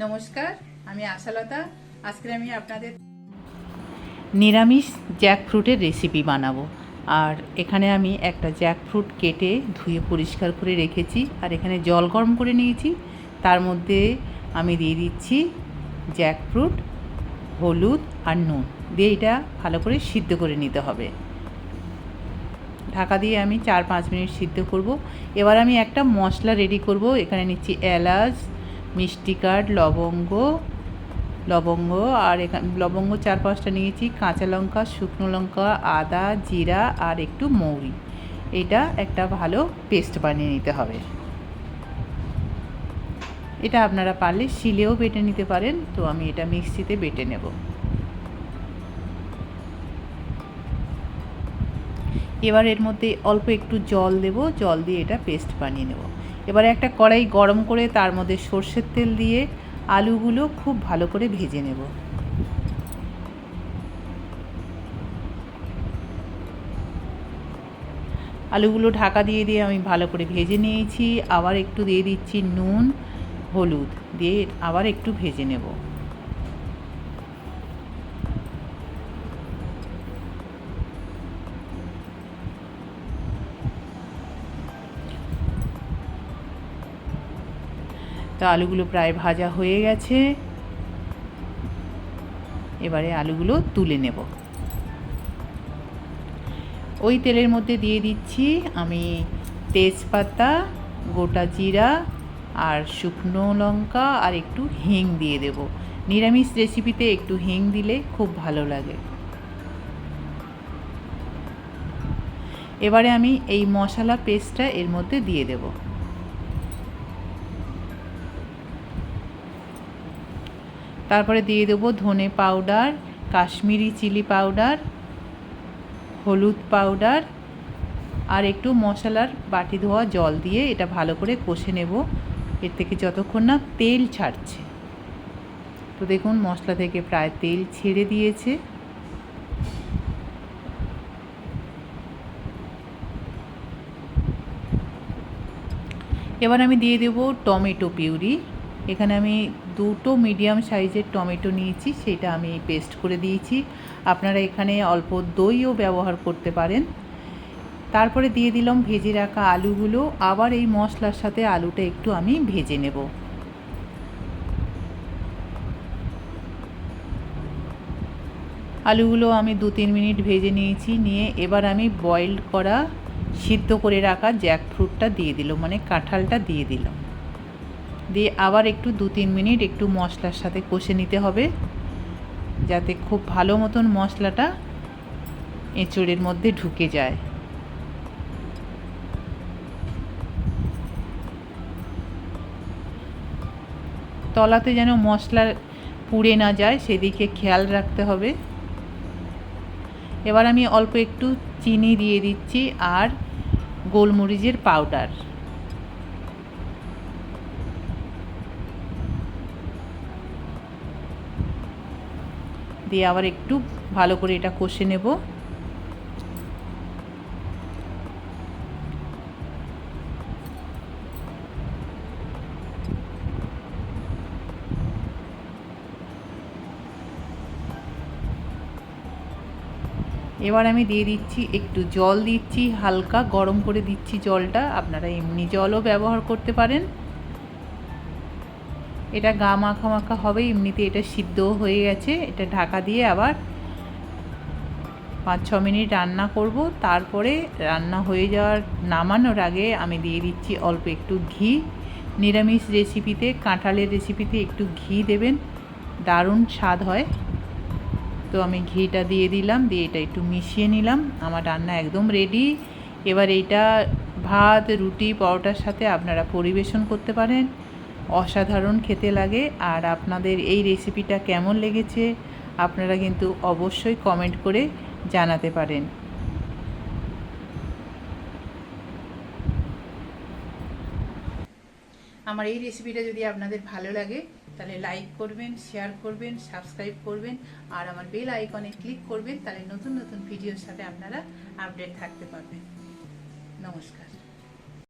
নমস্কার, আমি আশালতা। আজকে আমি আপনাদের নিরামিষ জ্যাকফ্রুটের রেসিপি বানাবো। আর এখানে আমি একটা জ্যাকফ্রুট কেটে ধুয়ে পরিষ্কার করে রেখেছি। আর এখানে জল গরম করে নিয়েছি। তার মধ্যে আমি দিয়ে দিচ্ছি জ্যাকফ্রুট, হলুদ আর নুন। দিয়ে এটা ভালো করে সিদ্ধ করে নিতে হবে। ঢাকা দিয়ে আমি চার পাঁচ মিনিট সিদ্ধ করব। এবার আমি একটা মশলা রেডি করব। এখানে নিচ্ছি এলাচ মিষ্টি কাঠ লবঙ্গ লবঙ্গ, আর এখানে, লবঙ্গ চার পাঁচটা নিয়েছি, কাঁচা লঙ্কা, শুকনো লঙ্কা, আদা, জিরা, আর একটু মৌরি। এটা একটা ভালো পেস্ট বানিয়ে নিতে হবে। এটা আপনারা পারলে শিলেও বেটে নিতে পারেন, তো আমি এটা মিক্সিতে বেটে নেব। এবার এর মধ্যে অল্প একটু জল দেব, জল দিয়ে এটা পেস্ট বানিয়ে নেব। এবারে একটা কড়াই গরম করে তার মধ্যে সর্ষের তেল দিয়ে আলুগুলো খুব ভালো করে ভেজে নেব। আলুগুলো ঢাকা দিয়ে দিয়ে আমি ভালো করে ভেজে নিয়েছি। আবার একটু দিয়ে দিচ্ছি নুন, হলুদ, দিয়ে আবার একটু ভেজে নেব। তো আলুগুলো প্রায় ভাজা হয়ে গেছে। এবারে আলুগুলো তুলে নেব। ওই তেলের মধ্যে দিয়ে দিচ্ছি আমি তেজপাতা, গোটা জিরা আর শুকনো লঙ্কা আর একটু হিং দিয়ে দেব। নিরামিষ রেসিপিতে একটু হিং দিলে খুব ভালো লাগে। এবারে আমি এই মশলা পেস্টটা এর মধ্যে দিয়ে দেবো। তারপরে দিয়ে দেবো ধনে পাউডার, কাশ্মীরি চিলি পাউডার, হলুদ পাউডার আর একটু মশলার বাটি ধোয়া জল দিয়ে এটা ভালো করে কষে নেব। এর থেকে যতক্ষণ না তেল ছাড়ছে। তো দেখুন মশলা থেকে প্রায় তেল ছেড়ে দিয়েছে। এবার আমি দিয়ে দেব টমেটো পিউরি। এখানে আমি দুটো মিডিয়াম সাইজের টমেটো নিয়েছি, সেটা আমি পেস্ট করে দিয়েছি। আপনারা এখানে অল্প দইও ব্যবহার করতে পারেন। তারপরে দিয়ে দিলাম ভেজে রাখা আলুগুলো। আবার এই মশলার সাথে আলুটা একটু আমি ভেজে নেব। আলুগুলো আমি দু তিন মিনিট ভেজে নিয়েছি, নিয়ে এবার আমি বয়েলড করা, সিদ্ধ করে রাখা জ্যাকফ্রুটটা দিয়ে দিলাম মানে কাঁঠালটা দিয়ে দিলাম। দিয়ে আবার একটু দু তিন মিনিট একটু মশলার সাথে কষে নিতে হবে। যাতে খুব ভালো মতন মশলাটা এঁচড়ের মধ্যে ঢুকে যায়। তলাতে যেন মশলা পুড়ে না যায়, সেদিকে খেয়াল রাখতে হবে। এবার আমি অল্প একটু চিনি দিয়ে দিচ্ছি আর গোলমরিচের পাউডার। দিয়ে আবার একটু ভালো করে এটা কষে নেব। এবার আমি দিয়ে দিচ্ছি, একটু জল দিচ্ছি, হালকা গরম করে দিচ্ছি জলটা। আপনারা এমনি জলও ব্যবহার করতে পারেন। এটা গা মাখা মাখা হবে, এমনিতে এটা সিদ্ধ হয়ে গেছে। এটা ঢাকা দিয়ে আবার পাঁচ ছ মিনিট রান্না করব। তারপরে রান্না হয়ে যাওয়ার নামানোর আগে আমি দিয়ে দিচ্ছি অল্প একটু ঘি। নিরামিষ রেসিপিতে, কাঁঠালের রেসিপিতে একটু ঘি দেবেন। দারুণ স্বাদ হয়। তো আমি ঘিটা দিয়ে দিলাম, দিয়ে এটা একটু মিশিয়ে নিলাম। আমার রান্না একদম রেডি এবার এইটা ভাত, রুটি, পরোটার সাথে আপনারা পরিবেশন করতে পারেন। অসাধারণ খেতে লাগে। আর আপনাদের এই রেসিপিটা কেমন লেগেছে, আপনারা কিন্তু অবশ্যই কমেন্ট করে জানাতে পারেন। আমার এই রেসিপিটা যদি আপনাদের ভালো লাগে, তাহলে লাইক করবেন শেয়ার করবেন সাবস্ক্রাইব করবেন, আর আমার বেল আইকনে ক্লিক করবেন, তাহলে নতুন নতুন ভিডিওর সাথে আপনারা আপডেট থাকতে পারবেন। নমস্কার।